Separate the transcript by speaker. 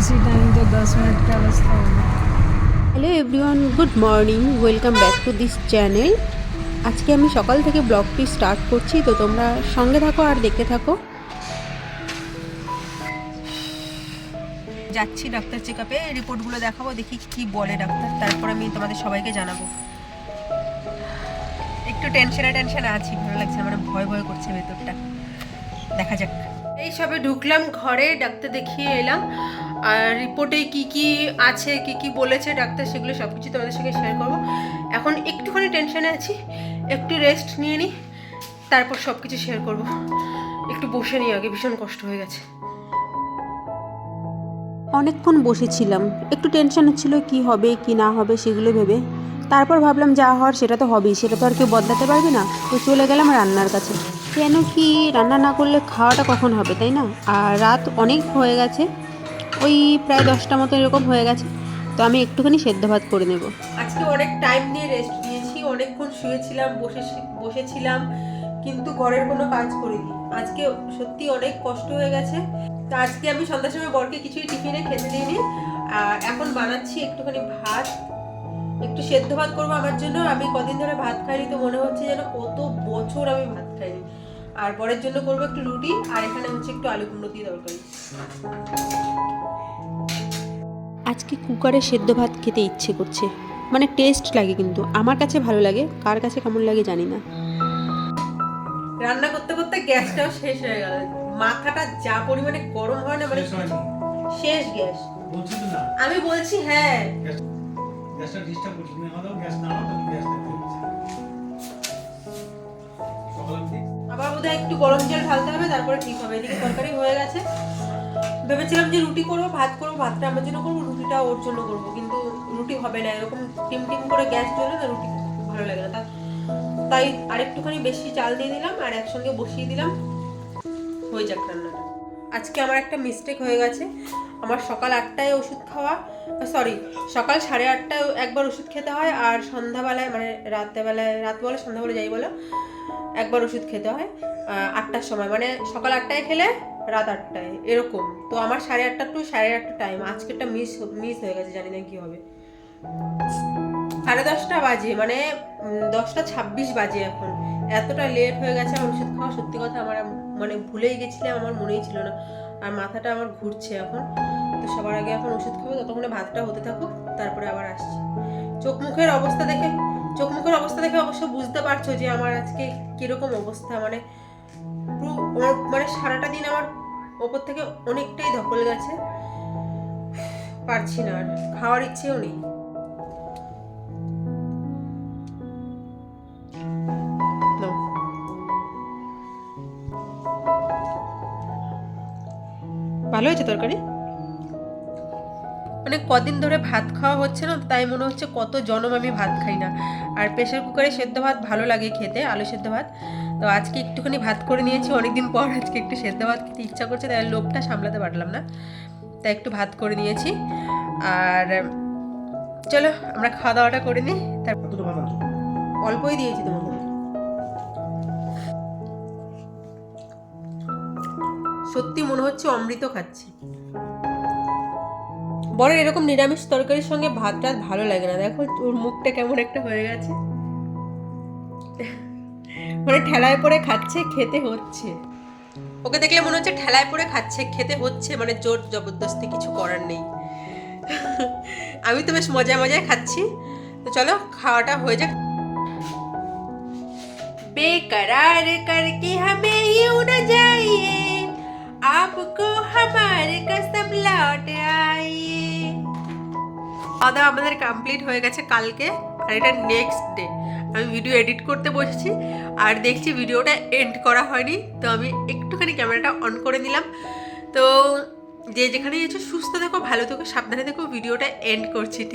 Speaker 1: इसी टाइम तो दस मिनट का रास्ता होगा
Speaker 2: hello everyone good morning welcome back to this channel আজকে আমি সকাল থেকে ব্লগটি স্টার্ট করছি তো তোমরা সঙ্গে থাকো আর দেখতে থাকো যাচ্ছি ডাক্তার চেক আপে রিপোর্টগুলো দেখাবো দেখি কি বলে ডাক্তার তারপর আমি তোমাদের সবাইকে জানাবো একটু টেনশনে টেনশনে আছি ভালো লাগছে না, মানে ভয় ভয় করছে ভেতরটা দেখা যাক এই সবে ঢুকলাম ঘরে ডাক্তার দেখিয়ে এলাম আর রিপোর্টে কি কি আছে, কি কি বলেছে ডাক্তার, সেগুলো সব কিছু তোমাদের সঙ্গে শেয়ার করব। এখন একটুখানি টেনশনে আছি, একটু রেস্ট নিয়ে নিই তারপর সব কিছু শেয়ার করব। একটু বসে নিই আগে, ভীষণ কষ্ট হয়ে গেছে। অনেকক্ষণ বসেছিলাম, একটু টেনশন হচ্ছিল কি হবে, কি না হবে, সেগুলো ভেবে। তারপর ভাবলাম যা হওয়ার সেটা তো হবেই, সেটা তো আর কেউ বদলাতে পারবে না, তো চলে গেলাম রান্নার কাছে। কেন কি রান্না না করলে খাওয়াটা কখন হবে, তাই না? আর রাত অনেক হয়ে গেছে ওই প্রায় দশটা মতো এরকম হয়ে গেছে। তো আমি একটুখানি সেদ্ধ ভাত করে নেব। আজকে অনেক টাইম নিয়ে রেস্ট নিয়েছি, অনেকক্ষণ শুয়েছিলাম, বসে বসেছিলাম, কিন্তু ঘরের কোনো কাজ করিনি। আজকে সত্যি অনেক কষ্ট হয়ে গেছে। তো আজকে আমি সন্ধ্যার সময় বরকে কিছুই টিফিনে খেতে দিইনি। এখন বানাচ্ছি একটুখানি ভাত। একটু সেদ্ধ ভাত করব আমার জন্য। আমি কদিন ধরে ভাত খাইনি, তো মনে হচ্ছে যেন কত বছর আমি ভাত খাইনি। আর পরের জন্য করব একটু রুটি আর এখানে হচ্ছে একটু আলু কুমড়ো দিয়ে তরকারি। আজকে কুকারে সেদ্ধ ভাত খেতে ইচ্ছে করছে। মানে টেস্ট লাগে কিন্তু আমার কাছে ভালো লাগে কার কাছে কেমন লাগে জানি না। রান্না করতে করতে গ্যাসটাও শেষ হয়ে গেল। মাথাটা যা পরিমাণে গরম হয় না মানে
Speaker 3: শেষ
Speaker 2: শেষ গ্যাস। আমি বলছি হ্যাঁ।
Speaker 3: গ্যাসটা ডিস্টার্ব করছি। না হলেও গ্যাস না হলেও গ্যাস
Speaker 2: বোধহয় একটু গরম জল ঢালতে হবে, তারপরে ঠিক হবে। এদিকে তরকারি হয়ে গেছে। ভেবেছিলাম যে রুটি করব, ভাত করব, ভাতটা আমার জন্য করব, রুটিটা ওর জন্য করব, কিন্তু রুটি হবে না। এরকম টিম টিম করে গ্যাস জ্বলে না রুটি ভালো লাগে না। তাই আরেকটুখানি বেশি চাল দিয়ে দিলাম আর একসঙ্গে বসিয়ে দিলাম। হয়ে যাক রান্নাটা। আজকে আমার একটা মিস্টেক হয়ে গেছে। আমার সকাল আটটায় ওষুধ খাওয়া সরি সকাল সাড়ে আটটায় একবার ওষুধ খেতে হয় আর সন্ধ্যাবেলায় মানে রাত্রেবেলায়, রাত বলে সন্ধ্যাবেলা যাই বলো, একবার ওষুধ খেতে হয় আটটার সময়। মানে সকাল আটটায় খেলে রাত আটটায়, এরকম। তো আমার সাড়ে আটটা টু সাড়ে আটটা টাইম আজকেরটা মিস মিস হয়ে গেছে, জানি না কী হবে। সাড়ে দশটা বাজে মানে দশটা ছাব্বিশ বাজে এখন। এতটা লেট হয়ে গেছে আমার ওষুধ খাওয়া সত্যি কথা, আমার মানে ভুলেই গেছিলাম, আমার মনেই ছিল না। আর মাথাটা আমার ঘুরছে এখন। তো সবার আগে এখন ওষুধ খাব, ততক্ষণে ভাতটা হতে থাকুক, তারপরে আবার আসছি। চোখ মুখের অবস্থা দেখে, চোখ মুখের অবস্থা দেখে অবশ্য বুঝতে পারছ যে আমার আজকে কীরকম অবস্থা মানে মানে সারাটা দিন আমার ওপর থেকে অনেকটাই ধকল গেছে। পারছি না আর, খাওয়ার ইচ্ছেও নেই। ভালো হয়েছে তরকারি? মানে কদিন ধরে ভাত খাওয়া হচ্ছে না তাই মনে হচ্ছে কত জনম আমি ভাত খাই না। আর প্রেশার কুকারে সেদ্ধ ভাত ভালো লাগে খেতে আলু সেদ্ধ ভাত। তো আজকে একটুখানি ভাত করে নিয়েছি অনেকদিন পর আজকে একটু সেদ্ধ ভাত খেতে ইচ্ছা করছে তাই লোভটা সামলাতে পারলাম না। তাই একটু ভাত করে নিয়েছি। আর চলো আমরা খাওয়া দাওয়াটা করে নিই তারপর অল্পই দিয়েছি তোমাকে সত্যি মনে হচ্ছে অমৃত খাচ্ছি। বরের এরকম নিরামিষ তরকারির সঙ্গে ভাত টাত ভালো লাগে না। দেখো ওর মুখটা কেমন একটা হয়ে গেছে। মানে ঠেলায় পরে খাচ্ছে খেতে হচ্ছে। ওকে দেখলে মনে হচ্ছে ঠেলায় পরে খাচ্ছে খেতে হচ্ছে মানে জোর জবরদস্তি কিছু করার নেই। আমি তো বেশ মজায় মজায় খাচ্ছি। তো চলো খাওয়াটা হয়ে যাক। বেকরার কি হামে ইউ না যাইয়ে आपको हमारे कसम लौट आइए খাওয়া দাওয়া আমাদের কমপ্লিট হয়ে গেছে কালকে আর এটা নেক্সট ডে আমি ভিডিও এডিট করতে বসেছি আর দেখছি ভিডিওটা এন্ড করা হয়নি তো আমি একটুখানি ক্যামেরাটা অন করে দিলাম তো যে যেখানে এসে সুস্থ থেকো ভালো থেকো সাবধানে থেকো ভিডিওটা এন্ড করছি ঠিক